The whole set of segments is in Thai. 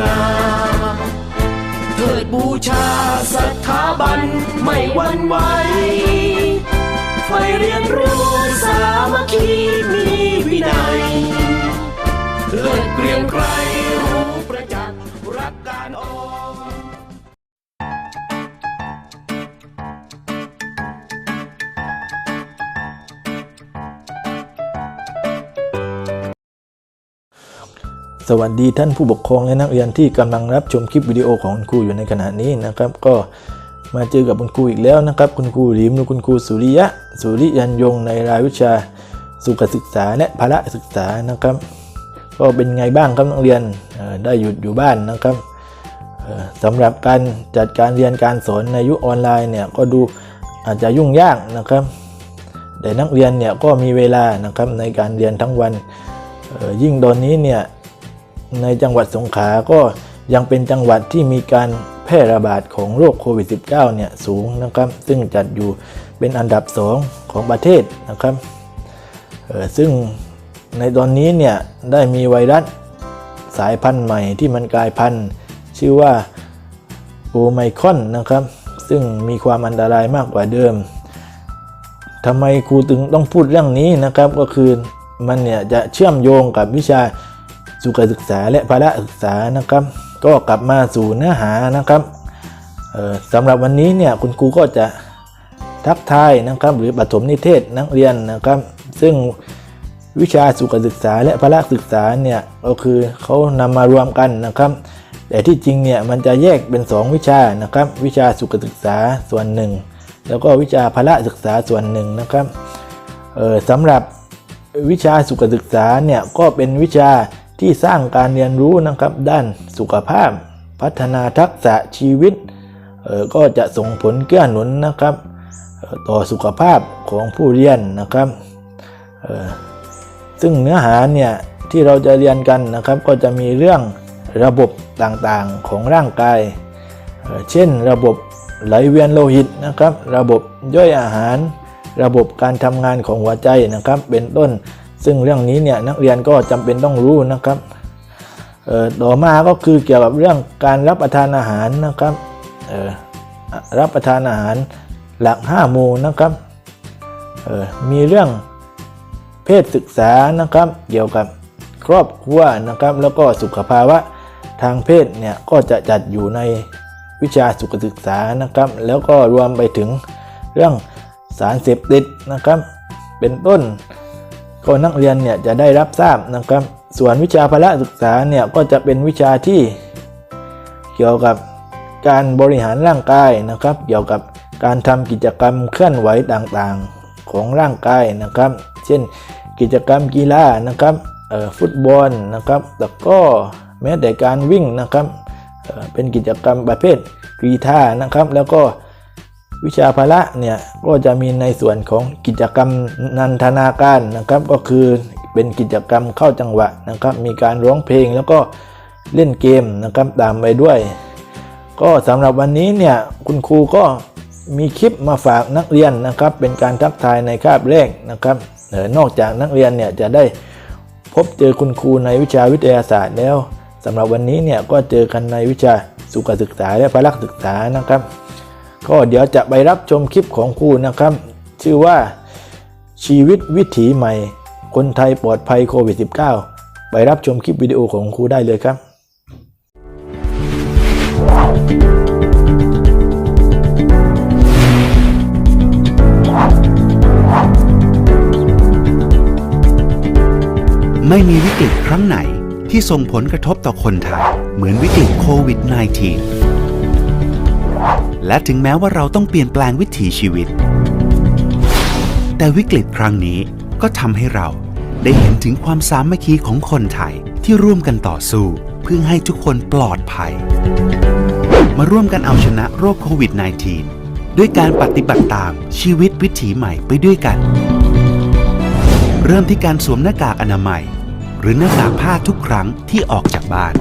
งามเถิดบูชาสถาบันไม่หวั่นไหวไฟเรียนรู้สามัคคีมี สวัสดีท่านผู้ปกครองและนักเรียนที่กำลังรับชมคลิปวิดีโอของคุณครูอยู่ในขณะนี้นะครับ ก็มาเจอกับคุณครูอีกแล้วนะครับ คุณครูหลิมหรือคุณครูสุริยะ สุริยันยงในรายวิชาสุขศึกษาและพละศึกษานะครับ ก็เป็นไงบ้างครับนักเรียนได้หยุดอยู่บ้านนะครับสำหรับการจัดการเรียนการสอนในยุคออนไลน์เนี่ยก็ดูอาจจะยุ่งยากนะครับ แต่นักเรียนเนี่ยก็มีเวลานะครับในการเรียนทั้งวันยิ่งตอนนี้เนี่ย ในจังหวัดสงขลาก็ยังเป็นจังหวัดที่มีการแพร่ระบาดของโรคโควิด -19 เนี่ยสูงนะครับ ซึ่งจัดอยู่เป็นอันดับ 2 ของประเทศนะครับซึ่งในตอนนี้เนี่ยได้มีไวรัสสายพันธุ์ใหม่ที่มันกลายพันธุ์ ชื่อว่าโอไมคอนนะครับ ซึ่งมีความอันตรายมากกว่าเดิมทำไมครูถึงต้องพูดเรื่องนี้นะครับ ก็คือมันเนี่ยจะเชื่อมโยงกับวิชา สุขศึกษาและพละศึกษานะครับ ก็กลับมาสู่เนื้อหานะครับสำหรับวันนี้เนี่ยคุณครูก็จะทักทายนะครับหรือปฐมนิเทศนักเรียนนะครับ ซึ่งวิชาสุขศึกษาและพละศึกษาเนี่ยก็คือเขานำมารวมกันนะครับ แต่ที่จริงเนี่ยมันจะแยกเป็น 2 วิชานะครับ วิชาสุขศึกษาส่วนหนึ่งแล้วก็วิชาพละศึกษาส่วนหนึ่งนะครับสำหรับวิชาสุขศึกษาเนี่ยก็เป็นวิชา ที่สร้างการเรียนรู้นะครับด้านสุขภาพ พัฒนาทักษะชีวิตก็จะส่งผลเกื้อหนุนนะครับต่อสุขภาพของผู้เรียนนะครับซึ่งเนื้อหาเนี่ยที่เราจะเรียนกันนะครับ ก็จะมีเรื่องระบบต่างๆของร่างกาย เช่นระบบไหลเวียนโลหิตนะครับ ระบบย่อยอาหาร ระบบการทำงานของหัวใจนะครับ เป็นต้น ซึ่งเรื่องนี้เนี่ยนักเรียนก็จำเป็นต้องรู้นะครับต่อมาก็คือเกี่ยวกับเรื่องการรับประทานอาหารนะครับรับประทานอาหารหลัก5หมู่นะครับมีเรื่องเพศศึกษานะครับเกี่ยวกับครอบครัวนะครับ แล้วก็สุขภาวะทางเพศเนี่ยก็จะจัดอยู่ในวิชาสุขศึกษานะครับ แล้วก็รวมไปถึงเรื่องสารเสพติดนะครับ เป็นต้น ก็นักเรียนเนี่ยจะได้รับทราบนะครับ ส่วนวิชาพละศึกษาเนี่ยก็จะเป็นวิชาที่ เกี่ยวกับการบริหารร่างกายนะครับ เกี่ยวกับการทำกิจกรรมเคลื่อนไหวต่างๆของร่างกายนะครับ เช่นกิจกรรมกีฬานะครับฟุตบอลนะครับตะกร้อแม้แต่การวิ่งนะครับเเป็นกิจกรรมประเภทกรีธานะครับ แล้วก็ วิชาพละเนี่ยก็จะมีในส่วนของกิจกรรมนันทนาการนะครับ ก็คือเป็นกิจกรรมเข้าจังหวะนะครับ มีการร้องเพลงแล้วก็เล่นเกมนะครับตามไปด้วย ก็สำหรับวันนี้เนี่ยคุณครูก็มีคลิปมาฝากนักเรียนนะครับ เป็นการทักทายในคาบแรกนะครับนอกจากนักเรียนเนี่ยจะได้พบเจอคุณครูในวิชาวิทยาศาสตร์แล้วสำหรับวันนี้เนี่ยก็เจอกันในวิชาสุขศึกษาและพละศึกษานะครับ ก็เดี๋ยวจะไปรับชมคลิปของครูนะครับ ชื่อว่าชีวิตวิถีใหม่ คนไทยปลอดภัยโควิด -19 ไปรับชมคลิปวิดีโอของครูได้เลยครับไม่มีวิกฤตครั้งไหนที่ส่งผลกระทบต่อคนไทย เหมือนวิกฤตโควิด -19 และถึงแม้ว่าเราต้องเปลี่ยนแปลงวิถีชีวิต แต่วิกฤตครั้งนี้ก็ทำให้เราได้เห็นถึงความสามัคคีของคนไทยที่ร่วมกันต่อสู้เพื่อให้ทุกคนปลอดภัย มาร่วมกันเอาชนะโรคโควิด -19 ด้วยการปฏิบัติตามชีวิตวิถีใหม่ไปด้วยกัน เริ่มที่การสวมหน้ากากอนามัย หรือหน้ากากผ้าทุกครั้งที่ออกจากบ้าน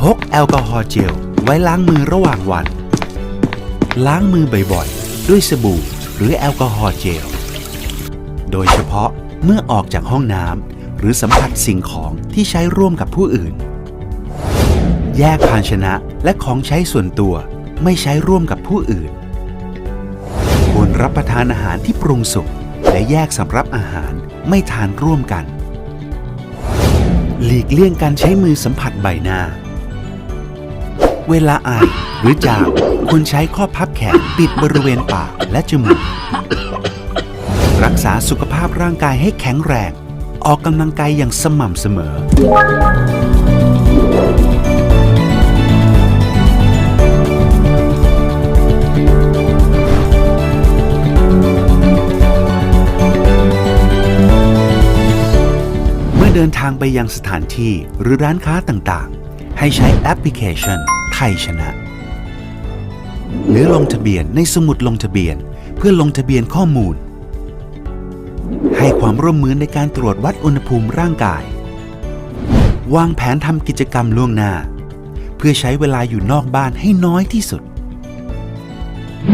พกแอลกอฮอล์เจลไว้ล้างมือระหว่างวัน ล้างมือบ่อยๆ ด้วยสบู่หรือแอลกอฮอล์เจล โดยเฉพาะเมื่อออกจากห้องน้ำหรือสัมผัสสิ่งของที่ใช้ร่วมกับผู้อื่น แยกภาชนะและของใช้ส่วนตัวไม่ใช้ร่วมกับผู้อื่น ควรรับประทานอาหารที่ปรุงสุกและแยกสำรับอาหารไม่ทานร่วมกัน หลีกเลี่ยงการใช้มือสัมผัสใบหน้า เวลาไอหรือจามควรใช้ข้อพับแขนปิดบริเวณปากและจมูก รักษาสุขภาพร่างกายให้แข็งแรง ออกกำลังกายอย่างสม่ำเสมอ เมื่อเดินทางไปยังสถานที่หรือร้านค้าต่างๆ ให้ใช้แอปพลิเคชัน ไทยชนะ หรือลงทะเบียนในสมุดลงทะเบียนเพื่อลงทะเบียนข้อมูล ให้ความร่วมมือในการตรวจวัดอุณหภูมิร่างกาย วางแผนทำกิจกรรมล่วงหน้า เพื่อใช้เวลาอยู่นอกบ้านให้น้อยที่สุด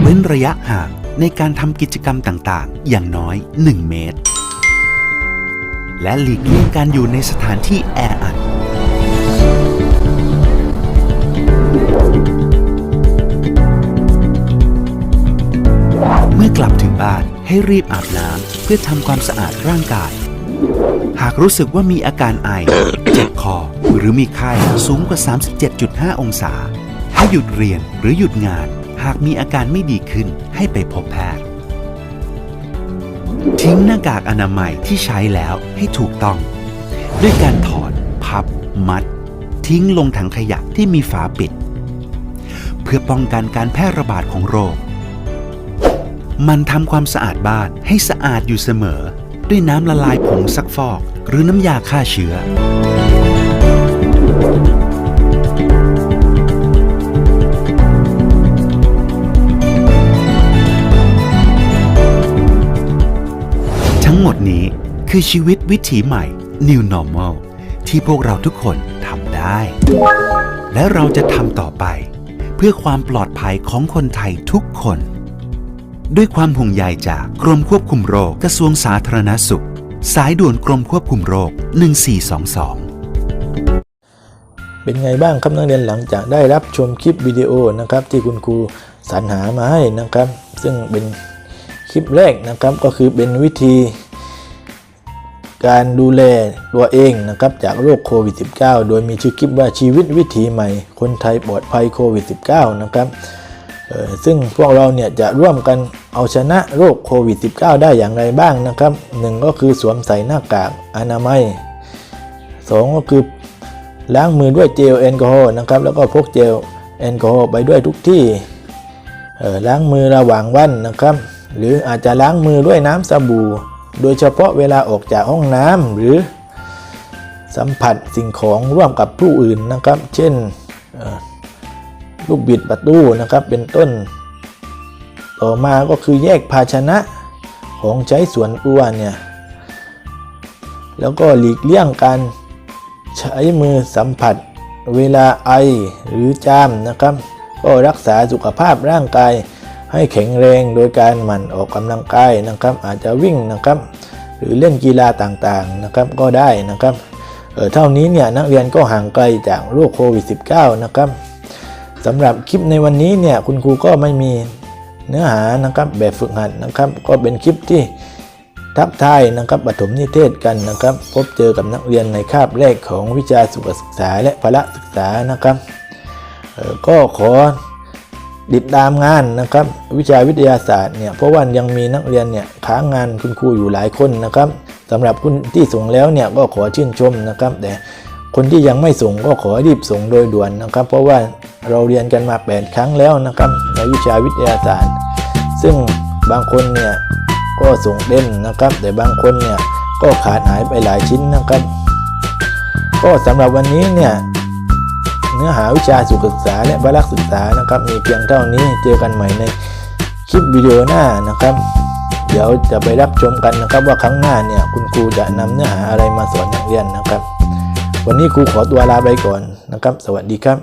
เว้นระยะห่างในการทำกิจกรรมต่างๆ อย่างน้อย 1 เมตร และหลีกเลี่ยงการอยู่ในสถานที่แออัด ลับถึงบ้านให้รีบอาบน้ำเพื่อทำความสะอาดร่างกาย หากรู้สึกว่ามีอาการไอ เจ็บคอ หรือมีไข้สูงกว่า 37.5 องศา ให้หยุดเรียนหรือหยุดงาน หากมีอาการไม่ดีขึ้นให้ไปพบแพทย์ ทิ้งหน้ากากอนามัยที่ใช้แล้วให้ถูกต้อง ด้วยการถอด พับ มัด ทิ้งลงถังขยะที่มีฝาปิด เพื่อป้องกันการแพร่ระบาดของโรค มันทำความสะอาดบ้านให้สะอาดอยู่เสมอ ด้วยน้ำละลายผงซักฟอก หรือน้ำยาฆ่าเชื้อ ทั้งหมดนี้คือชีวิตวิถีใหม่ New Normal ที่พวกเราทุกคนทำได้ และเราจะทำต่อไป เพื่อความปลอดภัยของคนไทยทุกคน ด้วยความห่วงใยจากกรมควบคุมโรคกระทรวงสาธารณสุข สายด่วนกรมควบคุมโรค 1422 เป็นไงบ้างครับนักเรียนหลังจากได้รับชมคลิปวิดีโอนะครับที่คุณครูสรรหามาให้นะครับ ซึ่งเป็นคลิปแรกนะครับก็คือเป็นวิธี การดูแลตัวเองนะครับจากโรคโควิด -19 โดยมีชื่อคลิปว่าชีวิตวิถีใหม่ คนไทยปลอดภัยโควิด -19 นะครับ ซึ่งพวกเราเนี่ยจะร่วมกันเอาชนะโรคโควิด -19 ได้อย่างไรบ้างนะครับหนึ่งก็คือสวมใส่หน้ากากอนามัยสองก็คือล้างมือด้วยเจลแอลกอฮอล์นะครับแล้วก็พกเจลแอลกอฮอล์ไปด้วยทุกที่ล้างมือระหว่างวันนะครับ หรืออาจจะล้างมือด้วยน้ำสบู่ โดยเฉพาะเวลาออกจากห้องน้ำหรือสัมผัสสิ่งของร่วมกับผู้อื่นนะครับ เช่น ลูกบิดประตูนะครับเป็นต้น ต่อมาก็คือแยกภาชนะของใช้ส่วนตัวเนี่ยแล้วก็หลีกเลี่ยงการใช้มือสัมผัส เวลาไอหรือจามนะครับ ก็รักษาสุขภาพร่างกายให้แข็งแรงโดยการหมั่นออกกำลังกายนะครับ อาจจะวิ่งนะครับ หรือเล่นกีฬาต่างๆนะครับก็ได้นะครับเออเท่านี้เนี่ยนักเรียนก็ห่างไกลจากโรคโควิด -19 นะครับ สำหรับคลิปในวันนี้เนี่ยคุณครูก็ไม่มีเนื้อหานะครับแบบฝึกหัดนะครับ ก็เป็นคลิปที่ทักทายนะครับปฐมนิเทศกันนะครับ พบเจอกับนักเรียนในคาบแรกของวิชาสุขศึกษาและพละศึกษานะครับก็ขอติดตามงานนะครับ วิชาวิทยาศาสตร์เนี่ยเพราะว่ายังมีนักเรียนเนี่ยค้างงานคุณครูอยู่หลายคนนะครับสำหรับคุณที่ส่งแล้วเนี่ยก็ขอชื่นชมนะครับแต่ คนที่ยังไม่ส่งก็ขอรีบส่งโดยด่วนนะครับ เพราะว่าเราเรียนกันมา 8 ครั้งแล้วนะครับในวิชาวิทยาศาสตร์ ซึ่งบางคนเนี่ยก็ส่งเต็มนะครับ แต่บางคนเนี่ยก็ขาดหายไปหลายชิ้นนะครับ ก็สำหรับวันนี้เนี่ยเนื้อหาวิชาสุขศึกษาและพละศึกษานะครับ มีเพียงเท่านี้เจอกันใหม่ในคลิปวิดีโอหน้านะครับ เดี๋ยวจะไปรับชมกันนะครับ ว่าครั้งหน้าเนี่ยคุณครูจะนำเนื้อหาอะไรมาสอนนักเรียนนะครับ วันนี้ครูขอตัวลาไปก่อนนะครับ สวัสดีครับ